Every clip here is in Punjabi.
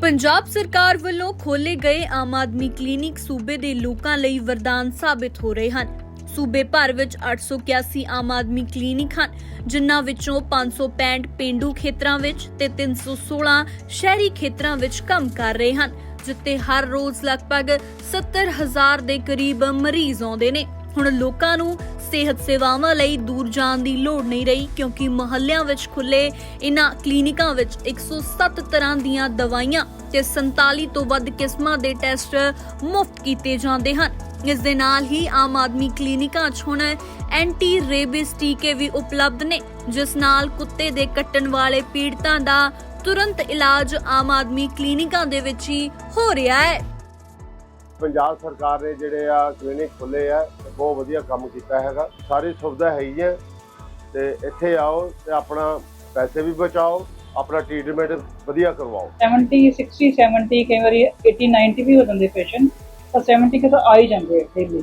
ਪੰਜਾਬ ਸਰਕਾਰ ਵੱਲੋਂ ਖੋਲੇ ਗਏ ਆਮ ਆਦਮੀ ਕਲੀਨਿਕ ਸੂਬੇ ਦੇ ਲੋਕਾਂ ਲਈ ਵਰਦਾਨ ਸਾਬਿਤ ਹੋ ਰਹੇ ਹਨ। ਸੂਬੇ ਭਰ ਵਿੱਚ 881 ਆਮ ਆਦਮੀ ਕਲੀਨਿਕ ਹਨ, ਜਿਨ੍ਹਾਂ ਵਿੱਚੋਂ 565 ਪਿੰਡੂ ਖੇਤਰਾਂ ਵਿੱਚ ਤੇ 316 ਸ਼ਹਿਰੀ ਖੇਤਰਾਂ ਵਿੱਚ ਕੰਮ ਕਰ ਰਹੇ ਹਨ, ਜਿੱਥੇ ਹਰ ਰੋਜ਼ ਲਗਭਗ 70000 ਦੇ ਕਰੀਬ ਮਰੀਜ਼ ਆਉਂਦੇ ਨੇ। ਹੁਣ ਲੋਕਾਂ ਨੂੰ ਸਿਹਤ ਸੇਵਾਵਾਂ ਲਈ ਦੂਰ ਜਾਣ ਦੀ ਲੋੜ ਨਹੀਂ ਰਹੀ ਕਿਉਂਕਿ ਮੁਹੱਲਿਆਂ ਵਿੱਚ ਖੁੱਲੇ ਇਨ੍ਹਾਂ ਕਲੀਨਿਕਾਂ ਵਿੱਚ 107 ਤਰ੍ਹਾਂ ਦੀਆਂ ਦਵਾਈਆਂ ਤੇ 47 ਤੋਂ ਵੱਧ ਕਿਸਮਾਂ ਦੇ ਟੈਸਟ ਮੁਫਤ ਕੀਤੇ ਜਾਂਦੇ ਹਨ। ਇਸ ਦੇ ਨਾਲ ਹੀ ਆਮ ਆਦਮੀ ਕਲੀਨਿਕਾਂ 'ਚ ਹੁਣ ਐਂਟੀ ਰੇਬਿਸ ਟੀਕੇ ਵੀ ਉਪਲਬਧ ਨੇ, ਜਿਸ ਨਾਲ ਕੁੱਤੇ ਦੇ ਕੱਟਣ ਵਾਲੇ ਪੀੜਤਾਂ ਦਾ ਤੁਰੰਤ ਇਲਾਜ ਆਮ ਆਦਮੀ ਕਲੀਨਿਕਾਂ ਦੇ ਵਿੱਚ ਹੀ ਹੋ ਰਿਹਾ ਹੈ। ਪੰਜਾਬ ਸਰਕਾਰ ਨੇ ਜਿਹੜੇ ਆ ਕਲੀਨਿਕ ਖੁੱਲੇ ਆ ਬਹੁਤ ਵਧੀਆ ਕੰਮ ਕੀਤਾ ਹੈਗਾ। ਸਾਰੀ ਸੁਵਿਧਾ ਹੈ ਹੀ ਹੈ ਤੇ ਇੱਥੇ ਆਓ ਤੇ ਆਪਣਾ ਪੈਸੇ ਵੀ ਬਚਾਓ ਆਪਣਾ ਟ੍ਰੀਟਮੈਂਟ ਵਧੀਆ ਕਰਵਾਓ। 70 60 70 ਕਈ ਵਾਰੀ 80 90 ਵੀ ਹੋ ਜਾਂਦੇ ਪੇਸ਼ੈਂਟ ਤਾਂ 70 ਕਿ ਤਾਂ ਆ ਹੀ ਜਾਂਦੇ ਡੇਲੀ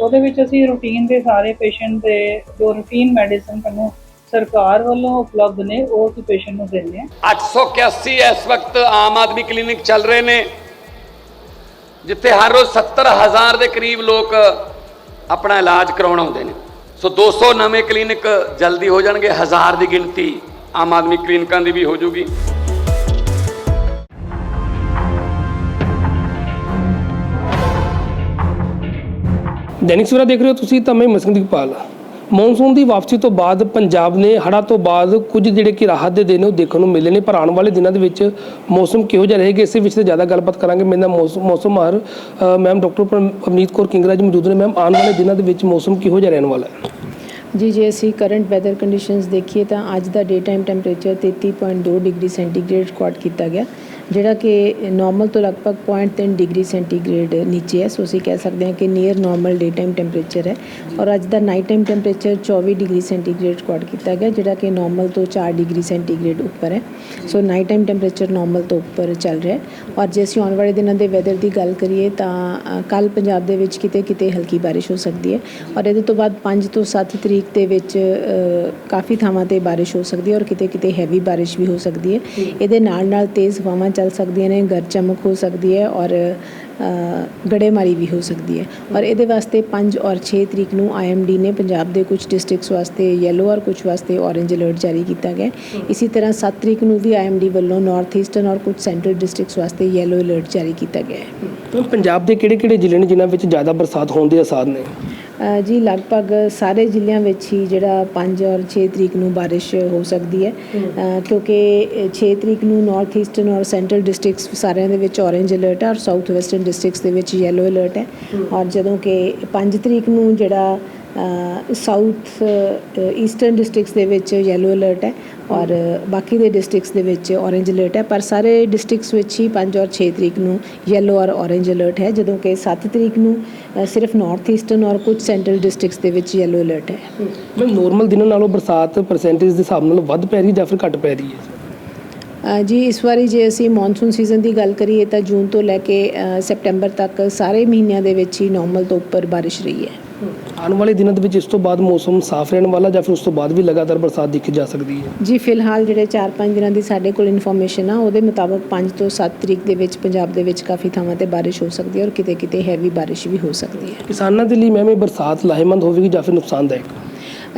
ਉਹਦੇ ਵਿੱਚ ਅਸੀਂ ਰੂਟੀਨ ਦੇ ਸਾਰੇ ਪੇਸ਼ੈਂਟ ਦੇ ਜੋ ਰੂਟੀਨ ਮੈਡੀਸਨ ਸਾਨੂੰ ਸਰਕਾਰ ਵੱਲੋਂ ਉਪਲਬਧ ਨੇ ਉਹ ਅਸੀਂ ਪੇਸ਼ੈਂਟ ਨੂੰ ਦਿੰਦੇ ਹਾਂ। 881 ਇਸ ਵਕਤ ਆਮ ਆਦਮੀ ਕਲੀਨਿਕ ਚੱਲ ਰਹੇ ਨੇ। ਜਿੱਥੇ ਹਰ ਰੋਜ਼ 70000 ਦੇ ਕਰੀਬ ਲੋਕ ਆਪਣਾ ਇਲਾਜ ਕਰਾਉਣ ਆਉਂਦੇ ਨੇ। ਸੋ 200 ਨਵੇਂ ਕਲੀਨਿਕ ਜਲਦੀ ਹੋ ਜਾਣਗੇ, ਹਜ਼ਾਰ ਦੀ ਗਿਣਤੀ ਆਮ ਆਦਮੀ ਕਲੀਨਿਕਾਂ ਦੀ ਵੀ ਹੋ ਜਾਊਗੀ ਦੈਨਿਕ ਸਵੇਰਾ ਦੇਖ ਰਹੇ ਹੋ ਤੁਸੀਂ ਤਾਂ ਮੈਂ ਮਸੰਦੀਪ ਪਾਲ। ਮੌਨਸੂਨ ਦੀ ਵਾਪਸੀ ਤੋਂ ਬਾਅਦ ਪੰਜਾਬ ਨੇ ਹੜ੍ਹਾਂ ਤੋਂ ਬਾਅਦ ਕੁਝ ਜਿਹੜੇ ਕਿ ਰਾਹਤ ਦੇ ਦਿਨ ਉਹ ਦੇਖਣ ਨੂੰ ਮਿਲੇ ਨੇ, ਪਰ ਆਉਣ ਵਾਲੇ ਦਿਨਾਂ ਦੇ ਵਿੱਚ ਮੌਸਮ ਕਿਹੋ ਜਿਹਾ ਰਹੇਗਾ, ਇਸੇ ਵਿਸ਼ੇ ਤੇ ਜ਼ਿਆਦਾ ਗੱਲਬਾਤ ਕਰਾਂਗੇ। ਮੇਰੇ ਨਾਲ ਮੌਸਮ ਮੌਸਮ ਮਾਹਰ ਮੈਮ ਡਾਕਟਰ ਅਮਨੀਤ ਕੌਰ ਕਿੰਗਰਾ ਜੀ ਮੌਜੂਦ ਨੇ। ਮੈਮ ਆਉਣ ਵਾਲੇ ਦਿਨਾਂ ਦੇ ਵਿੱਚ ਮੌਸਮ ਕਿਹੋ ਜਿਹਾ ਰਹਿਣ ਵਾਲਾ ਹੈ? ਜੀ, ਜੇ ਅਸੀਂ ਕਰੰਟ ਵੈਦਰ ਕੰਡੀਸ਼ਨਸ ਦੇਖੀਏ ਤਾਂ ਅੱਜ ਦਾ day time temperature 33.2 degree centigrade record ਕੀਤਾ ਗਿਆ। ਜਿਹੜਾ ਕਿ ਨਾਰਮਲ ਤੋਂ ਲਗਭਗ 0.3 ਡਿਗਰੀ ਸੈਂਟੀਗ੍ਰੇਡ ਨੀਚੇ ਹੈ। ਸੋ ਅਸੀਂ ਕਹਿ ਸਕਦੇ ਹਾਂ ਕਿ near normal day time temperature ਹੈ। ਔਰ ਅੱਜ ਦਾ night time temperature 24 degree centigrade record ਕੀਤਾ ਗਿਆ ਜਿਹੜਾ ਕਿ ਨਾਰਮਲ ਤੋਂ 4 ਡਿਗਰੀ ਸੈਂਟੀਗ੍ਰੇਡ ਉੱਪਰ ਹੈ। So night time temperature normal ਤੋਂ ਉੱਪਰ ਚੱਲ ਰਿਹਾ ਹੈ। ਔਰ ਜੇ ਅਸੀਂ ਆਉਣ ਵਾਲੇ ਦਿਨਾਂ ਦੇ ਵੈਦਰ ਦੀ ਗੱਲ ਕਰੀਏ ਤਾਂ ਕੱਲ ਪੰਜਾਬ ਦੇ ਵਿੱਚ ਕਿਤੇ ਕਿਤੇ ਹਲਕੀ ਬਾਰਿਸ਼ ਹੋ ਸਕਦੀ ਹੈ। ਔਰ ਇਹਦੇ ਤੋਂ ਬਾਅਦ 5 ਤੋਂ 7 ਤਰੀਕ ਦੇ ਵਿੱਚ ਕਾਫੀ ਥਾਵਾਂ ਤੇ ਬਾਰਿਸ਼ ਹੋ ਸਕਦੀ ਹੈ। ਔਰ ਕਿਤੇ ਕਿਤੇ ਹੈਵੀ ਬਾਰਿਸ਼ ਵੀ ਹੋ ਸਕਦੀ ਹੈ। ਇਹਦੇ ਨਾਲ ਨਾਲ ਤੇਜ਼ ਹਵਾਵਾਂ ਚੱਲ ਸਕਦੀਆਂ ਨੇ ਗਰ ਚਮਕ ਹੋ ਸਕਦੀ ਹੈ ਔਰ ਗੜੇਮਾਰੀ ਵੀ ਹੋ ਸਕਦੀ ਹੈ। ਔਰ ਇਹਦੇ ਵਾਸਤੇ 5 ਔਰ 6 ਤਰੀਕ ਨੂੰ ਆਈਐਮਡੀ ਨੇ ਪੰਜਾਬ ਦੇ ਕੁਝ ਡਿਸਟ੍ਰਿਕਟਸ ਵਾਸਤੇ ਯੈਲੋ ਔਰ ਕੁਝ ਵਾਸਤੇ ਔਰੇਂਜ ਅਲਰਟ ਜਾਰੀ ਕੀਤਾ ਗਿਆ। ਇਸੇ ਤਰ੍ਹਾਂ 7 ਤਰੀਕ ਨੂੰ ਵੀ ਆਈਐਮਡੀ ਵੱਲੋਂ ਨਾਰਥ ਈਸਟਰਨ ਔਰ ਕੁਝ ਸੈਂਟਰਲ ਡਿਸਟ੍ਰਿਕਟਸ ਵਾਸਤੇ ਯੈਲੋ ਅਲਰਟ ਜਾਰੀ ਕੀਤਾ ਗਿਆ ਹੈ। ਪੰਜਾਬ ਦੇ ਕਿਹੜੇ ਕਿਹੜੇ ਜ਼ਿਲ੍ਹੇ ਨੇ ਜਿਨ੍ਹਾਂ ਵਿੱਚ ਜ਼ਿਆਦਾ ਬਰਸਾਤ ਹੋਣ ਦੇ ਆਸਾਰ ਨੇ? ਜੀ ਲਗਭਗ ਸਾਰੇ ਜ਼ਿਲ੍ਹਿਆਂ ਵਿੱਚ ਹੀ ਜਿਹੜਾ 5 ਔਰ 6 ਤਰੀਕ ਨੂੰ ਬਾਰਿਸ਼ ਹੋ ਸਕਦੀ ਹੈ। ਕਿਉਂਕਿ 6 ਤਰੀਕ ਨੂੰ ਨਾਰਥ ਈਸਟਰਨ ਔਰ ਸੈਂਟਰਲ ਡਿਸਟ੍ਰਿਕਟਸ ਸਾਰਿਆਂ ਦੇ ਵਿੱਚ ਔਰੇਂਜ ਅਲਰਟ ਹੈ ਔਰ ਸਾਊਥ ਵੈਸਟਰਨ ਡਿਸਟ੍ਰਿਕਟਸ ਦੇ ਵਿੱਚ ਯੈਲੋ ਅਲਰਟ ਹੈ। ਔਰ ਜਦੋਂ ਕਿ 5 ਤਰੀਕ ਨੂੰ ਜਿਹੜਾ ਸਾਊਥ ਈਸਟਰਨ ਡਿਸਟ੍ਰਿਕਟਸ ਦੇ ਵਿੱਚ ਯੈਲੋ ਅਲਰਟ ਹੈ ਔਰ ਬਾਕੀ ਦੇ ਡਿਸਟ੍ਰਿਕਟਸ ਦੇ ਵਿੱਚ ਔਰੇਂਜ ਅਲਰਟ ਹੈ ਪਰ ਸਾਰੇ ਡਿਸਟ੍ਰਿਕਟਸ ਵਿੱਚ ਹੀ 5 ਔਰ 6 ਤਰੀਕ ਨੂੰ ਯੈਲੋ ਔਰ ਔਰੇਂਜ ਅਲਰਟ ਹੈ ਜਦੋਂ ਕਿ 7 ਤਰੀਕ ਨੂੰ ਸਿਰਫ ਨਾਰਥ ਈਸਟਰਨ ਔਰ ਕੁਝ ਸੈਂਟਰਲ ਡਿਸਟ੍ਰਿਕਟਸ ਦੇ ਵਿੱਚ ਯੈਲੋ ਅਲਰਟ ਹੈ। ਮੈਮ ਨੋਰਮਲ ਦਿਨਾਂ ਨਾਲੋਂ ਬਰਸਾਤ ਪਰਸੈਂਟੇਜ ਦੇ ਹਿਸਾਬ ਨਾਲ ਵੱਧ ਪੈ ਰਹੀ ਜਾਂ ਫਿਰ ਘੱਟ ਪੈ ਰਹੀ ਹੈ? ਜੀ ਇਸ ਵਾਰੀ ਜੇ ਅਸੀਂ ਮੌਨਸੂਨ ਸੀਜ਼ਨ ਦੀ ਗੱਲ ਕਰੀਏ ਤਾਂ ਜੂਨ ਤੋਂ ਲੈ ਕੇ ਸੈਪਟੈਂਬਰ ਤੱਕ ਸਾਰੇ ਮਹੀਨਿਆਂ ਦੇ ਵਿੱਚ ਹੀ ਨਾਰਮਲ ਤੋਂ ਉੱਪਰ ਬਾਰਿਸ਼ ਰਹੀ ਹੈ। ਆਉਣ ਵਾਲੇ ਦਿਨਾਂ ਦੇ ਵਿੱਚ ਇਸ ਤੋਂ ਬਾਅਦ ਮੌਸਮ ਸਾਫ਼ ਰਹਿਣ ਵਾਲਾ ਜਾਂ ਫਿਰ ਉਸ ਤੋਂ ਬਾਅਦ ਵੀ ਲਗਾਤਾਰ ਬਰਸਾਤ ਦੇਖੀ ਜਾ ਸਕਦੀ ਹੈ? ਜੀ ਫਿਲਹਾਲ ਜਿਹੜੇ 4-5 ਦਿਨਾਂ ਦੀ ਸਾਡੇ ਕੋਲ ਇਨਫੋਰਮੇਸ਼ਨ ਆ ਉਹਦੇ ਮੁਤਾਬਕ 5 ਤੋਂ 7 ਤਰੀਕ ਦੇ ਵਿੱਚ ਪੰਜਾਬ ਦੇ ਵਿੱਚ ਕਾਫੀ ਥਾਵਾਂ ਤੇ ਬਾਰਿਸ਼ ਹੋ ਸਕਦੀ ਹੈ ਔਰ ਕਿਤੇ-ਕਿਤੇ ਹੈਵੀ ਬਾਰਿਸ਼ ਵੀ ਹੋ ਸਕਦੀ ਹੈ। ਕਿਸਾਨਾਂ ਦੇ ਲਈ ਮੈਮ ਇਹ ਬਰਸਾਤ ਲਾਹੇਮੰਦ ਹੋਵੇਗੀ ਜਾਂ ਫਿਰ ਨੁਕਸਾਨਦਾਇਕ?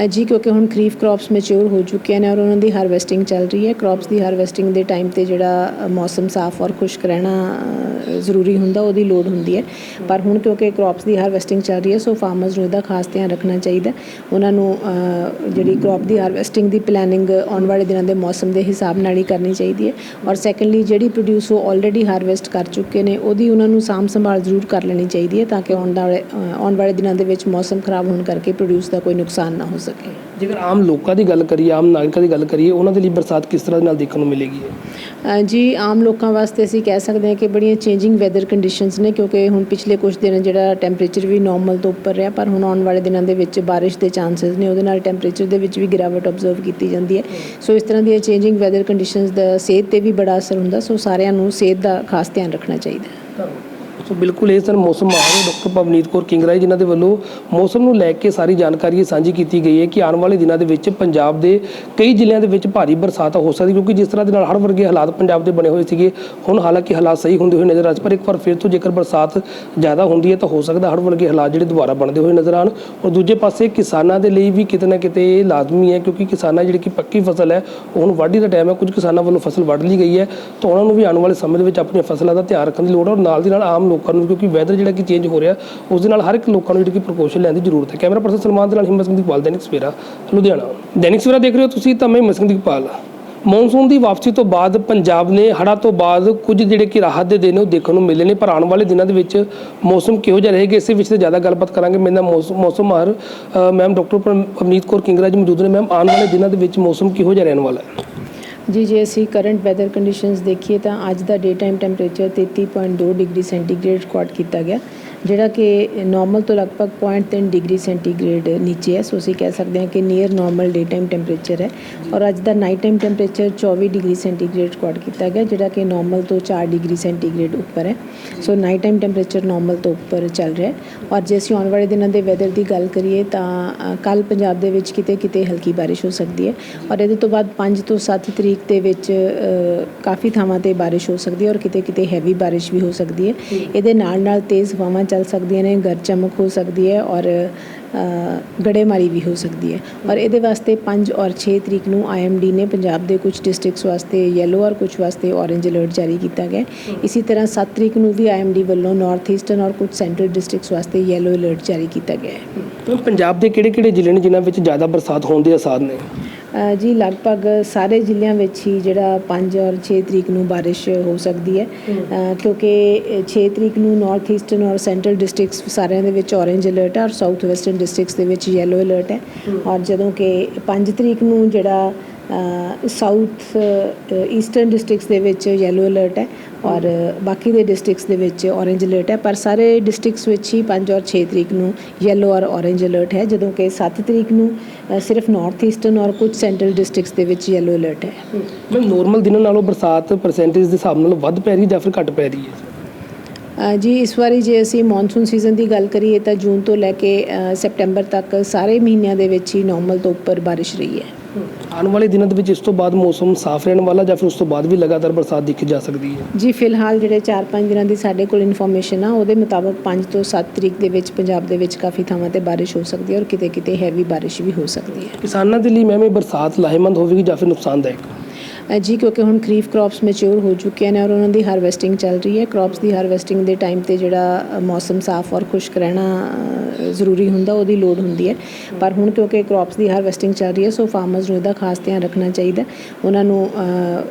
ਜੀ, ਕਿਉਂਕਿ ਹੁਣ ਖਰੀਫ ਕ੍ਰੌਪਸ ਮੈਚੁਰ ਹੋ ਚੁੱਕੀਆਂ ਨੇ ਔਰ ਉਹਨਾਂ ਦੀ ਹਾਰਵੈਸਟਿੰਗ ਚੱਲ ਰਹੀ ਹੈ। ਕ੍ਰੌਪਸ ਦੀ ਹਾਰਵੈਸਟਿੰਗ ਦੇ ਟਾਈਮ ਤੇ ਜਿਹੜਾ ਮੌਸਮ ਸਾਫ਼ ਔਰ ਖੁਸ਼ਕ ਰਹਿਣਾ ਜ਼ਰੂਰੀ ਹੁੰਦਾ, ਉਹਦੀ ਲੋੜ ਹੁੰਦੀ ਹੈ। ਪਰ ਹੁਣ ਕਿਉਂਕਿ ਕ੍ਰੌਪਸ ਦੀ ਹਾਰਵੈਸਟਿੰਗ ਚੱਲ ਰਹੀ ਹੈ, ਸੋ ਫਾਰਮਰਸ ਨੂੰ ਇਹਦਾ ਖਾਸ ਧਿਆਨ ਰੱਖਣਾ ਚਾਹੀਦਾ। ਉਹਨਾਂ ਨੂੰ ਜਿਹੜੀ ਕ੍ਰੌਪ ਦੀ ਹਾਰਵੈਸਟਿੰਗ ਦੀ ਪਲੈਨਿੰਗ ਆਉਣ ਵਾਲੇ ਦਿਨਾਂ ਦੇ ਮੌਸਮ ਦੇ ਹਿਸਾਬ ਨਾਲ ਹੀ ਕਰਨੀ ਚਾਹੀਦੀ ਹੈ। ਔਰ ਸੈਕੰਡਲੀ ਜਿਹੜੀ ਪ੍ਰੋਡਿਊਸ ਉਹ ਆਲਰੇਡੀ ਹਾਰਵੈਸਟ ਕਰ ਚੁੱਕੇ ਨੇ, ਉਹਦੀ ਉਹਨਾਂ ਨੂੰ ਸਾਂਭ ਸੰਭਾਲ ਜ਼ਰੂਰ ਕਰ ਲੈਣੀ ਚਾਹੀਦੀ ਹੈ, ਤਾਂ ਕਿ ਆਉਣ ਵਾਲੇ ਆਉਣ ਵਾਲੇ ਦਿਨਾਂ ਦੇ ਵਿੱਚ ਮੌਸਮ ਖਰਾਬ ਹੋਣ ਕਰਕੇ ਪ੍ਰੋਡਿਊਸ ਦਾ ਕੋਈ ਨੁਕਸਾਨ ਨਾ ਹੋ ਸਕੇ। ਜੇਕਰ ਆਮ ਲੋਕਾਂ ਦੀ ਗੱਲ ਕਰੀਏ ਆਮ ਨਾਗਰਿਕਾਂ ਦੀ ਗੱਲ ਕਰੀਏ ਉਹਨਾਂ ਦੇ ਲਈ ਬਰਸਾਤ ਕਿਸ ਤਰ੍ਹਾਂ ਦੇ ਨਾਲ ਦੇਖਣ ਨੂੰ ਮਿਲੇਗੀ? ਜੀ ਆਮ ਲੋਕਾਂ ਵਾਸਤੇ ਅਸੀਂ ਕਹਿ ਸਕਦੇ ਹਾਂ ਕਿ ਬੜੀਆਂ ਚੇਂਜਿੰਗ ਵੈਦਰ ਕੰਡੀਸ਼ਨਸ ਨੇ ਕਿਉਂਕਿ ਹੁਣ ਪਿਛਲੇ ਕੁਝ ਦਿਨ ਜਿਹੜਾ ਟੈਂਪਰੇਚਰ ਵੀ ਨਾਰਮਲ ਤੋਂ ਉੱਪਰ ਰਿਹਾ ਪਰ ਹੁਣ ਆਉਣ ਵਾਲੇ ਦਿਨਾਂ ਦੇ ਵਿੱਚ ਬਾਰਿਸ਼ ਦੇ ਚਾਂਸਸ ਨੇ ਉਹਦੇ ਨਾਲ ਟੈਂਪਰੇਚਰ ਦੇ ਵਿੱਚ ਵੀ ਗਿਰਾਵਟ ਆਬਜ਼ਰਵ ਕੀਤੀ ਜਾਂਦੀ ਹੈ। ਸੋ ਇਸ ਤਰ੍ਹਾਂ ਦੀਆਂ ਚੇਂਜਿੰਗ ਵੈਦਰ ਕੰਡੀਸ਼ਨਸ ਦਾ ਸਿਹਤ ਤੇ ਵੀ ਬੜਾ ਅਸਰ ਹੁੰਦਾ ਸੋ ਸਾਰਿਆਂ ਨੂੰ ਸਿਹਤ ਦਾ ਖਾਸ ਧਿਆਨ ਰੱਖਣਾ ਚਾਹੀਦਾ ਹੈ। ਸੋ ਬਿਲਕੁਲ ਇਹ ਸਨ ਮੌਸਮ ਮਾਹਰ ਡਾਕਟਰ ਪਵਨੀਤ ਕੌਰ ਕਿੰਗਰਾ ਜਿਨ੍ਹਾਂ ਦੇ ਵੱਲੋਂ ਮੌਸਮ ਨੂੰ ਲੈ ਕੇ ਸਾਰੀ ਜਾਣਕਾਰੀ ਸਾਂਝੀ ਕੀਤੀ ਗਈ ਹੈ ਕਿ ਆਉਣ ਵਾਲੇ ਦਿਨਾਂ ਦੇ ਵਿੱਚ ਪੰਜਾਬ ਦੇ ਕਈ ਜ਼ਿਲ੍ਹਿਆਂ ਦੇ ਵਿੱਚ ਭਾਰੀ ਬਰਸਾਤ ਹੋ ਸਕਦੀ ਕਿਉਂਕਿ ਜਿਸ ਤਰ੍ਹਾਂ ਦੇ ਨਾਲ ਹੜ੍ਹ ਵਰਗੇ ਹਾਲਾਤ ਪੰਜਾਬ ਦੇ ਬਣੇ ਹੋਏ ਸੀਗੇ, ਹੁਣ ਹਾਲਾਂਕਿ ਹਾਲਾਤ ਸਹੀ ਹੁੰਦੇ ਹੋਏ ਨਜ਼ਰ ਆ ਪਰ ਇੱਕ ਵਾਰ ਫਿਰ ਤੋਂ ਜੇਕਰ ਬਰਸਾਤ ਜ਼ਿਆਦਾ ਹੁੰਦੀ ਹੈ ਤਾਂ ਹੋ ਸਕਦਾ ਹੜ੍ਹ ਵਰਗੇ ਹਾਲਾਤ ਜਿਹੜੇ ਦੁਬਾਰਾ ਬਣਦੇ ਹੋਏ ਨਜ਼ਰ ਆਉਣ। ਔਰ ਦੂਜੇ ਪਾਸੇ ਕਿਸਾਨਾਂ ਦੇ ਲਈ ਵੀ ਕਿਤੇ ਨਾ ਕਿਤੇ ਇਹ ਲਾਜ਼ਮੀ ਹੈ, ਕਿਉਂਕਿ ਕਿਸਾਨਾਂ ਜਿਹੜੀ ਕਿ ਪੱਕੀ ਫਸਲ ਹੈ, ਉਹ ਹੁਣ ਵਾਢੀ ਦਾ ਟਾਈਮ ਹੈ। ਕੁਝ ਕਿਸਾਨਾਂ ਵੱਲੋਂ ਫਸਲ ਵੱਢ ਲਈ ਗਈ ਹੈ। ਤਾਂ ਉਹਨਾਂ ਨੂੰ ਵੀ ਆਉਣ ਵਾਲੇ ਸਮੇਂ ਦੇ ਵਿੱਚ ਆਪਣੀਆਂ ਫਸਲਾਂ ਦਾ ਧਿਆਨ ਰੱਖਣ ਦੀ ਲੋੜ ਹੈ। ਔਰ ਨਾਲ ਦੀ ਨਾਲ ਆਮ ਲੋਕ ਲੋਕਾਂ ਨੂੰ, ਕਿਉਂਕਿ ਵੈਦਰ ਜਿਹੜਾ ਕਿ ਚੇਂਜ ਹੋ ਰਿਹਾ, ਉਸ ਦੇ ਨਾਲ ਹਰ ਇੱਕ ਲੋਕਾਂ ਨੂੰ ਜਿਹੜੀ ਕਿ ਪ੍ਰੀਕਾਸ਼ਨ ਲੈਣ ਦੀ ਜ਼ਰੂਰਤ ਹੈ। ਕੈਮਰਾ ਪਰਸਨ ਸਲਮਾਨ ਦੇ ਨਾਲ ਹਿੰਮਤ ਸਿੰਘ ਦੀਪਾਲ, ਦੈਨਿਕ ਸਵੇਰਾ, ਲੁਧਿਆਣਾ। ਦੈਨਿਕ ਸਵੇਰਾ ਦੇਖ ਰਹੇ ਹੋ ਤੁਸੀਂ ਤਾਂ ਮੈਂ ਹਿੰਮਤ ਸਿੰਘ ਦੀਪਾਲ। ਮੌਨਸੂਨ ਦੀ ਵਾਪਸੀ ਤੋਂ ਬਾਅਦ ਪੰਜਾਬ ਨੇ ਹੜ੍ਹਾਂ ਤੋਂ ਬਾਅਦ ਕੁਝ ਜਿਹੜੇ ਕਿ ਰਾਹਤ ਦੇ ਦਿਨ ਉਹ ਦੇਖਣ ਨੂੰ ਮਿਲੇ ਨੇ, ਪਰ ਆਉਣ ਵਾਲੇ ਦਿਨਾਂ ਦੇ ਵਿੱਚ ਮੌਸਮ ਕਿਹੋ ਜਿਹਾ ਰਹੇਗਾ, ਇਸੇ ਵਿੱਚ ਤੇ ਜ਼ਿਆਦਾ ਗੱਲਬਾਤ ਕਰਾਂਗੇ। ਮੇਰੇ ਨਾਲ ਮੌਸਮ ਮੌਸਮ ਮਾਹਰ ਮੈਮ ਡਾਕਟਰ ਪਰਮ- ਕੌਰ ਕਿੰਗਰਾ ਜੀ ਮੌਜੂਦ ਨੇ। ਮੈਮ ਆਉਣ ਵਾਲੇ ਦਿਨਾਂ ਦੇ ਵਿੱਚ ਮੌਸਮ ਕਿਹੋ ਜਿਹਾ ਰਹਿਣ ਵਾਲਾ ਹੈ? ਜੀ, ਜੇ ਅਸੀਂ ਕਰੰਟ ਵੈਦਰ ਕੰਡੀਸ਼ਨਸ ਦੇਖੀਏ ਤਾਂ ਅੱਜ ਦਾ day time temperature 33.2 degree centigrade record ਕੀਤਾ ਗਿਆ। ਜਿਹੜਾ ਕਿ ਨਾਰਮਲ ਤੋਂ ਲਗਭਗ 0.3 ਡਿਗਰੀ ਸੈਂਟੀਗ੍ਰੇਡ ਨੀਚੇ ਹੈ ਸੋ ਅਸੀਂ ਕਹਿ ਸਕਦੇ ਹਾਂ ਕਿ near normal day time temperature ਹੈ। ਔਰ ਅੱਜ ਦਾ night time temperature 24 degree centigrade record ਕੀਤਾ ਗਿਆ ਜਿਹੜਾ ਕਿ ਨਾਰਮਲ ਤੋਂ 4 ਡਿਗਰੀ ਸੈਂਟੀਗ੍ਰੇਡ ਉੱਪਰ ਹੈ। So night time temperature normal ਤੋਂ ਉੱਪਰ ਚੱਲ ਰਿਹਾ ਹੈ। ਔਰ ਜੇ ਅਸੀਂ ਆਉਣ ਵਾਲੇ ਦਿਨਾਂ ਦੇ ਵੈਦਰ ਦੀ ਗੱਲ ਕਰੀਏ ਤਾਂ ਕੱਲ ਪੰਜਾਬ ਦੇ ਵਿੱਚ ਕਿਤੇ ਕਿਤੇ ਹਲਕੀ ਬਾਰਿਸ਼ ਹੋ ਸਕਦੀ ਹੈ। ਔਰ ਇਹਦੇ ਤੋਂ ਬਾਅਦ 5 ਤੋਂ 7 ਤਰੀਕ ਦੇ ਵਿੱਚ ਕਾਫੀ ਥਾਵਾਂ ਤੇ ਬਾਰਿਸ਼ ਹੋ ਸਕਦੀ ਹੈ ਔਰ ਕਿਤੇ ਕਿਤੇ ਹੈਵੀ ਬਾਰਿਸ਼ ਵੀ ਹੋ ਸਕਦੀ ਹੈ। ਇਹਦੇ ਨਾਲ ਨਾਲ ਤੇਜ਼ ਹਵਾਵਾਂ ਚੱਲ ਸਕਦੀਆਂ ਨੇ ਗਰ ਚਮਕ ਹੋ ਸਕਦੀ ਹੈ ਔਰ ਗੜੇਮਾਰੀ ਵੀ ਹੋ ਸਕਦੀ ਹੈ। ਔਰ ਇਹਦੇ ਵਾਸਤੇ 5 ਔਰ 6 ਤਰੀਕ ਨੂੰ ਆਈਐਮਡੀ ਨੇ ਪੰਜਾਬ ਦੇ ਕੁਝ ਡਿਸਟ੍ਰਿਕਟਸ ਵਾਸਤੇ ਯੈਲੋ ਔਰ ਕੁਝ ਵਾਸਤੇ ਔਰੇਂਜ ਅਲਰਟ ਜਾਰੀ ਕੀਤਾ ਗਿਆ। ਇਸੇ ਤਰ੍ਹਾਂ 7 ਤਰੀਕ ਨੂੰ ਵੀ ਆਈਐਮਡੀ ਵੱਲੋਂ ਨਾਰਥ ਈਸਟਰਨ ਔਰ ਕੁਝ ਸੈਂਟਰਲ ਡਿਸਟ੍ਰਿਕਟਸ ਵਾਸਤੇ ਯੈਲੋ ਅਲਰਟ ਜਾਰੀ ਕੀਤਾ ਗਿਆ ਹੈ। ਪੰਜਾਬ ਦੇ ਕਿਹੜੇ ਕਿਹੜੇ ਜ਼ਿਲ੍ਹੇ ਨੇ ਜਿਨ੍ਹਾਂ ਵਿੱਚ ਜ਼ਿਆਦਾ ਬਰਸਾਤ ਹੋਣ ਦੇ ਆਸਾਰ ਨੇ? ਜੀ ਲਗਭਗ ਸਾਰੇ ਜ਼ਿਲ੍ਹਿਆਂ ਵਿੱਚ ਹੀ ਜਿਹੜਾ 5 ਔਰ 6 ਤਰੀਕ ਨੂੰ ਬਾਰਿਸ਼ ਹੋ ਸਕਦੀ ਹੈ। ਕਿਉਂਕਿ 6 ਤਰੀਕ ਨੂੰ ਨਾਰਥ ਈਸਟਰਨ ਔਰ ਸੈਂਟਰਲ ਡਿਸਟ੍ਰਿਕਟਸ ਸਾਰਿਆਂ ਦੇ ਵਿੱਚ ਔਰੇਂਜ ਅਲਰਟ ਹੈ ਔਰ ਸਾਊਥ ਵੈਸਟਰਨ ਡਿਸਟ੍ਰਿਕਟਸ ਦੇ ਵਿੱਚ ਯੈਲੋ ਅਲਰਟ ਹੈ। ਔਰ ਜਦੋਂ ਕਿ 5 ਤਰੀਕ ਨੂੰ ਜਿਹੜਾ ਸਾਊਥ ਈਸਟਰਨ ਡਿਸਟ੍ਰਿਕਟਸ ਦੇ ਵਿੱਚ ਯੈਲੋ ਅਲਰਟ ਹੈ ਔਰ ਬਾਕੀ ਦੇ ਡਿਸਟ੍ਰਿਕਟਸ ਦੇ ਵਿੱਚ ਔਰੇਂਜ ਅਲਰਟ ਹੈ, ਪਰ ਸਾਰੇ ਡਿਸਟ੍ਰਿਕਟਸ ਵਿੱਚ ਹੀ 5 ਔਰ 6 ਤਰੀਕ ਨੂੰ ਯੈਲੋ ਔਰ ਔਰੇਂਜ ਅਲਰਟ ਹੈ, ਜਦੋਂ ਕਿ 7 ਤਰੀਕ ਨੂੰ ਸਿਰਫ ਨਾਰਥ ਈਸਟਰਨ ਔਰ ਕੁਝ ਸੈਂਟਰਲ ਡਿਸਟ੍ਰਿਕਟਸ ਦੇ ਵਿੱਚ ਯੈਲੋ ਅਲਰਟ ਹੈ। ਮੈਮ ਨੋਰਮਲ ਦਿਨਾਂ ਨਾਲੋਂ ਬਰਸਾਤ ਪਰਸੈਂਟੇਜ ਦੇ ਹਿਸਾਬ ਨਾਲ ਵੱਧ ਪੈ ਰਹੀ ਜਾਂ ਫਿਰ ਘੱਟ ਪੈ ਰਹੀ ਹੈ? ਜੀ ਇਸ ਵਾਰੀ ਜੇ ਅਸੀਂ ਮੌਨਸੂਨ ਸੀਜ਼ਨ ਦੀ ਗੱਲ ਕਰੀਏ ਤਾਂ ਜੂਨ ਤੋਂ ਲੈ ਕੇ ਸੈਪਟੈਂਬਰ ਤੱਕ ਸਾਰੇ ਮਹੀਨਿਆਂ ਦੇ ਵਿੱਚ ਹੀ ਨਾਰਮਲ ਤੋਂ ਉੱਪਰ ਬਾਰਿਸ਼ ਰਹੀ ਹੈ। ਆਉਣ ਵਾਲੇ ਦਿਨਾਂ ਦੇ ਵਿੱਚ ਇਸ ਤੋਂ ਬਾਅਦ ਮੌਸਮ ਸਾਫ਼ ਰਹਿਣ ਵਾਲਾ ਜਾਂ ਫਿਰ ਉਸ ਤੋਂ ਬਾਅਦ ਵੀ ਲਗਾਤਾਰ ਬਰਸਾਤ ਦਿਖੀ ਜਾ ਸਕਦੀ ਹੈ? ਜੀ ਫਿਲਹਾਲ ਜਿਹੜੇ 4-5 ਦਿਨਾਂ ਦੀ ਸਾਡੇ ਕੋਲ ਇਨਫੋਰਮੇਸ਼ਨ ਆ ਉਹਦੇ ਮੁਤਾਬਕ 5 ਤੋਂ 7 ਤਰੀਕ ਦੇ ਵਿੱਚ ਪੰਜਾਬ ਦੇ ਵਿੱਚ ਕਾਫੀ ਥਾਵਾਂ ਤੇ ਬਾਰਿਸ਼ ਹੋ ਸਕਦੀ ਹੈ ਔਰ ਕਿਤੇ-ਕਿਤੇ ਹੈਵੀ ਬਾਰਿਸ਼ ਵੀ ਹੋ ਸਕਦੀ ਹੈ। ਕਿਸਾਨਾਂ ਦੇ ਲਈ ਮੈਮ ਇਹ ਬਰਸਾਤ ਲਾਹੇਮੰਦ ਹੋਵੇਗੀ ਜਾਂ ਫਿਰ ਨੁਕਸਾਨਦਾਇਕ? ਜੀ, ਕਿਉਂਕਿ ਹੁਣ ਖਰੀਫ ਕ੍ਰੌਪਸ ਮੈਚੁਰ ਹੋ ਚੁੱਕੀਆਂ ਨੇ ਔਰ ਉਹਨਾਂ ਦੀ ਹਾਰਵੈਸਟਿੰਗ ਚੱਲ ਰਹੀ ਹੈ। ਕ੍ਰੌਪਸ ਦੀ ਹਾਰਵੈਸਟਿੰਗ ਦੇ ਟਾਈਮ ਤੇ ਜਿਹੜਾ ਮੌਸਮ ਸਾਫ਼ ਔਰ ਖੁਸ਼ਕ ਰਹਿਣਾ ਜ਼ਰੂਰੀ ਹੁੰਦਾ, ਉਹਦੀ ਲੋੜ ਹੁੰਦੀ ਹੈ। ਪਰ ਹੁਣ ਕਿਉਂਕਿ ਕ੍ਰੌਪਸ ਦੀ ਹਾਰਵੈਸਟਿੰਗ ਚੱਲ ਰਹੀ ਹੈ ਸੋ ਫਾਰਮਰਸ ਨੂੰ ਇਹਦਾ ਖਾਸ ਧਿਆਨ ਰੱਖਣਾ ਚਾਹੀਦਾ। ਉਹਨਾਂ ਨੂੰ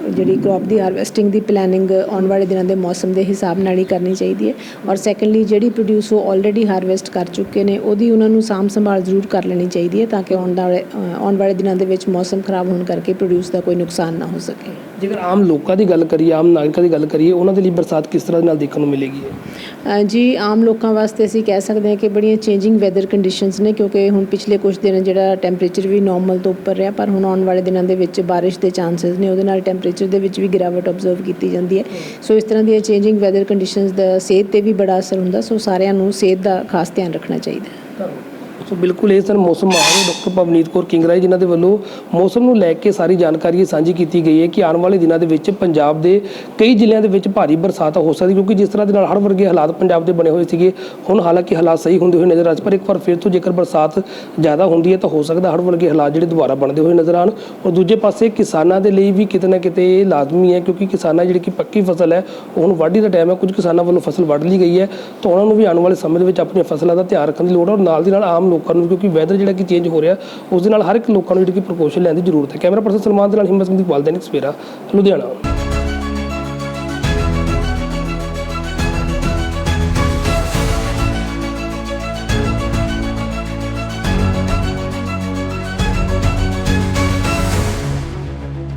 ਜਿਹੜੀ ਕ੍ਰੌਪ ਦੀ ਹਾਰਵੈਸਟਿੰਗ ਦੀ ਪਲੈਨਿੰਗ ਆਉਣ ਵਾਲੇ ਦਿਨਾਂ ਦੇ ਮੌਸਮ ਦੇ ਹਿਸਾਬ ਨਾਲ ਹੀ ਕਰਨੀ ਚਾਹੀਦੀ ਹੈ। ਔਰ ਸੈਕੰਡਲੀ ਜਿਹੜੀ ਪ੍ਰੋਡਿਊਸ ਉਹ ਆਲਰੇਡੀ ਹਾਰਵੈਸਟ ਕਰ ਚੁੱਕੇ ਨੇ, ਉਹਦੀ ਉਹਨਾਂ ਨੂੰ ਸਾਂਭ ਸੰਭਾਲ ਜ਼ਰੂਰ ਕਰ ਲੈਣੀ ਚਾਹੀਦੀ ਹੈ, ਤਾਂ ਕਿ ਆਉਣ ਵਾਲੇ ਆਉਣ ਵਾਲੇ ਦਿਨਾਂ ਦੇ ਵਿੱਚ ਮੌਸਮ ਖਰਾਬ ਹੋਣ ਕਰਕੇ ਪ੍ਰੋਡਿਊਸ ਦਾ ਕੋਈ ਨੁਕਸਾਨ ਨਾ ਹੋ ਸਕੇ। ਜੇਕਰ ਆਮ ਲੋਕਾਂ ਦੀ ਗੱਲ ਕਰੀਏ ਆਮ ਨਾਗਰਿਕਾਂ ਦੀ ਗੱਲ ਕਰੀਏ ਉਹਨਾਂ ਦੇ ਲਈ ਬਰਸਾਤ ਕਿਸ ਤਰ੍ਹਾਂ ਦੇ ਨਾਲ ਦੇਖਣ ਨੂੰ ਮਿਲੇਗੀ? ਜੀ ਆਮ ਲੋਕਾਂ ਵਾਸਤੇ ਅਸੀਂ ਕਹਿ ਸਕਦੇ ਹਾਂ ਕਿ ਬੜੀਆਂ ਚੇਂਜਿੰਗ ਵੈਦਰ ਕੰਡੀਸ਼ਨਸ ਨੇ ਕਿਉਂਕਿ ਹੁਣ ਪਿਛਲੇ ਕੁਝ ਦਿਨ ਜਿਹੜਾ ਟੈਂਪਰੇਚਰ ਵੀ ਨਾਰਮਲ ਤੋਂ ਉੱਪਰ ਰਿਹਾ ਪਰ ਹੁਣ ਆਉਣ ਵਾਲੇ ਦਿਨਾਂ ਦੇ ਵਿੱਚ ਬਾਰਿਸ਼ ਦੇ ਚਾਂਸਸ ਨੇ ਉਹਦੇ ਨਾਲ ਟੈਂਪਰੇਚਰ ਦੇ ਵਿੱਚ ਵੀ ਗਿਰਾਵਟ ਆਬਜ਼ਰਵ ਕੀਤੀ ਜਾਂਦੀ ਹੈ। ਸੋ ਇਸ ਤਰ੍ਹਾਂ ਦੀਆਂ ਚੇਂਜਿੰਗ ਵੈਦਰ ਕੰਡੀਸ਼ਨਸ ਦਾ ਸਿਹਤ ਤੇ ਵੀ ਬੜਾ ਅਸਰ ਹੁੰਦਾ ਸੋ ਸਾਰਿਆਂ ਨੂੰ ਸਿਹਤ ਦਾ ਖਾਸ ਧਿਆਨ ਰੱਖਣਾ ਚਾਹੀਦਾ ਹੈ। ਸੋ ਬਿਲਕੁਲ ਇਹ ਸਨ ਮੌਸਮ ਮਾਹਰ ਡਾਕਟਰ ਪਵਨੀਤ ਕੌਰ ਕਿੰਗਰਾ ਜੀ ਜਿਨ੍ਹਾਂ ਦੇ ਵੱਲੋਂ ਮੌਸਮ ਨੂੰ ਲੈ ਕੇ ਸਾਰੀ ਜਾਣਕਾਰੀ ਸਾਂਝੀ ਕੀਤੀ ਗਈ ਹੈ ਕਿ ਆਉਣ ਵਾਲੇ ਦਿਨਾਂ ਦੇ ਵਿੱਚ ਪੰਜਾਬ ਦੇ ਕਈ ਜ਼ਿਲ੍ਹਿਆਂ ਦੇ ਵਿੱਚ ਭਾਰੀ ਬਰਸਾਤ ਹੋ ਸਕਦੀ ਕਿਉਂਕਿ ਜਿਸ ਤਰ੍ਹਾਂ ਦੇ ਨਾਲ ਹੜ੍ਹ ਵਰਗੇ ਹਾਲਾਤ ਪੰਜਾਬ ਦੇ ਬਣੇ ਹੋਏ ਸੀਗੇ, ਹੁਣ ਹਾਲਾਂਕਿ ਹਾਲਾਤ ਸਹੀ ਹੁੰਦੇ ਹੋਏ ਨਜ਼ਰ ਆ ਰਹੇ ਪਰ ਇੱਕ ਵਾਰ ਫਿਰ ਤੋਂ ਜੇਕਰ ਬਰਸਾਤ ਜ਼ਿਆਦਾ ਹੁੰਦੀ ਹੈ ਤਾਂ ਹੋ ਸਕਦਾ ਹੜ੍ਹ ਵਰਗੇ ਹਾਲਾਤ ਜਿਹੜੇ ਦੁਬਾਰਾ ਬਣਦੇ ਹੋਏ ਨਜ਼ਰ ਆਉਣ। ਔਰ ਦੂਜੇ ਪਾਸੇ ਕਿਸਾਨਾਂ ਦੇ ਲਈ ਵੀ ਕਿਤੇ ਨਾ ਕਿਤੇ ਇਹ ਲਾਜ਼ਮੀ ਹੈ, ਕਿਉਂਕਿ ਕਿਸਾਨਾਂ ਜਿਹੜੀ ਕਿ ਪੱਕੀ ਫਸਲ ਹੈ, ਉਹ ਹੁਣ ਵਾਢੀ ਦਾ ਟਾਈਮ ਹੈ, ਕੁਝ ਕਿਸਾਨਾਂ ਵੱਲੋਂ ਫਸਲ ਵੱਢ ਲਈ ਗਈ ਹੈ, ਤਾਂ ਉਹਨਾਂ ਨੂੰ ਵੀ ਆਉਣ ਵਾਲੇ ਸਮੇਂ ਦੇ ਵਿੱਚ ਆਪਣੀਆਂ ਫਸਲਾਂ ਦਾ ਧਿਆਨ ਰੱਖਣ ਦੀ ਲੋੜ ਹੈ ਔਰ ਨਾਲ ਦੀ ਨਾਲ ਆਮ ਲੋਕ ਲੋਕਾਂ ਨੂੰ, ਕਿਉਂਕਿ ਵੈਦਰ ਜਿਹੜਾ ਕਿ ਚੇਂਜ ਹੋ ਰਿਹਾ, ਉਸ ਦੇ ਨਾਲ ਹਰ ਇੱਕ ਲੋਕਾਂ ਨੂੰ ਜਿਹੜੀ ਕਿ ਪ੍ਰਕੋਸ਼ਨ ਲੈਣ ਦੀ ਜ਼ਰੂਰਤ ਹੈ। ਕੈਮਰਾ ਪਰਸਨ ਸਲਮਾਨ ਦੇ ਨਾਲ ਹਿੰਮਤ ਸਿੰਘ ਦੀ ਦੈਨਿਕ ਸਵੇਰਾ, ਲੁਧਿਆਣਾ।